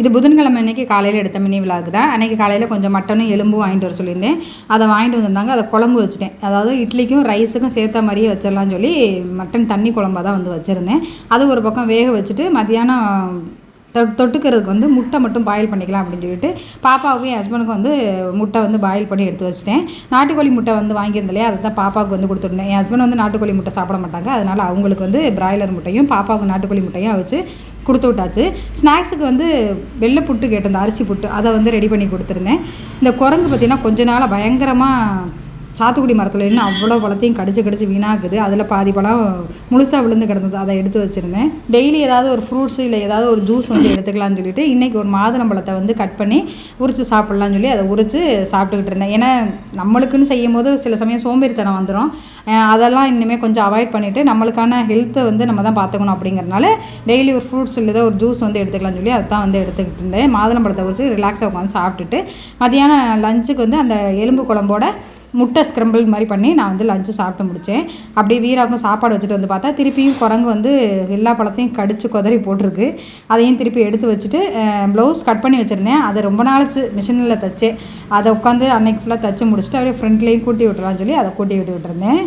இது புதன்கிழமை அன்றைக்கி காலையில் எடுத்த மினி விழாவுக்கு தான். அன்றைக்கி காலையில் கொஞ்சம் மட்டனும் எலும்பும் வாங்கிட்டு வர சொல்லியிருந்தேன். அதை வாங்கிட்டு வந்திருந்தாங்க. அதை குழம்பு வச்சுட்டேன். அதாவது இட்லிக்கும் ரைஸுக்கும் சேர்த்த மாதிரியே வச்சிடலாம்னு சொல்லி மட்டன் தண்ணி குழம்பா தான் வந்து வச்சுருந்தேன். அது ஒரு பக்கம் வேக வச்சுட்டு மத்தியானம் தொட்டுக்கிறதுக்கு வந்து முட்டை மட்டும் பாயில் பண்ணிக்கலாம் அப்படின்னு சொல்லிட்டு பாப்பாவுக்கும் என் ஹஸ்பண்டுக்கும் வந்து முட்டை வந்து பாயில் பண்ணி எடுத்து வச்சிட்டேன். நாட்டுக்கோழி முட்டை வந்து வாங்கியிருந்தேன் அதை தான் பாப்பாவுக்கு வந்து கொடுத்துருந்தேன். என் ஹஸ்பண்ட் வந்து நாட்டுக்கோழி முட்டை சாப்பிட மாட்டாங்க. அதனால் அவங்களுக்கு வந்து பிராய்லர் முட்டையும் பாப்பாவுக்கு நாட்டுக்கோழி முட்டையும் வச்சு கொடுத்து விட்டாச்சு. ஸ்நாக்ஸுக்கு வந்து வெள்ளை புட்டு கேட்டிருந்தேன் அரிசி புட்டு. அதை வந்து ரெடி பண்ணி கொடுத்துருந்தேன். இந்த குரங்கு பார்த்திங்கன்னா கொஞ்ச நாளாக பயங்கரமாக சாத்துக்குடி மரத்தில் இன்னும் அவ்வளோ பழத்தையும் கடிச்சு கடிச்சு வீணாக்குது. அதில் பாதி பழம் முழுசாக விழுந்து கிடந்தது. அதை எடுத்து வச்சுருந்தேன். டெய்லி ஏதாவது ஒரு ஃப்ரூட்ஸ் இல்லை ஏதாவது ஒரு ஜூஸ் வந்து எடுத்துக்கலாம்னு சொல்லிட்டு இன்றைக்கி ஒரு மாதுளம்பழத்தை வந்து கட் பண்ணி உரித்து சாப்பிட்லான்னு சொல்லி அதை உரித்து சாப்பிட்டுக்கிட்டு இருந்தேன். ஏன்னா நம்மளுக்குன்னு செய்யும் போது சில சமயம் சோம்பேறித்தனம் வந்துடும் அதெல்லாம் இனிமேல் கொஞ்சம் அவாய்ட் பண்ணிவிட்டு நம்மளுக்கான ஹெல்த்தை வந்து நம்ம தான் பார்த்துக்கணும் அப்படிங்கிறனால டெய்லி ஒரு ஃப்ரூட்ஸ் இல்லை ஒரு ஜூஸ் வந்து எடுத்துக்கலாம்னு சொல்லி அதை தான் வந்து எடுத்துக்கிட்டு இருந்தேன். மாதுளம்பழத்தை உரித்து ரிலாக்ஸாக உட்காந்து சாப்பிட்டுட்டு மதியானம் லஞ்சுக்கு வந்து அந்த எலும்பு குழம்போட முட்டை ஸ்க்ரம்பிள் மாதிரி பண்ணி நான் வந்து லஞ்சு சாப்பிட்டு முடித்தேன் அப்படியே வீராவுக்கும் சாப்பாடு வச்சுட்டு வந்து பார்த்தா திருப்பியும் குரங்கு வந்து எல்லா பழத்தையும் கடிச்சு குதறி போட்டிருக்கு. அதையும் திருப்பி எடுத்து வச்சுட்டு ப்ளவுஸ் கட் பண்ணி வச்சுருந்தேன். அதை ரொம்ப நாளைச்சு மிஷினில் தைச்சேன். அதை உட்காந்து அன்னைக்கு ஃபுல்லாக தைச்சு முடிச்சுட்டு அப்படியே ஃப்ரண்ட்லேயும் கூட்டி விட்டுறான்னு சொல்லி அதை கூட்டி விட்டு விட்டுருந்தேன்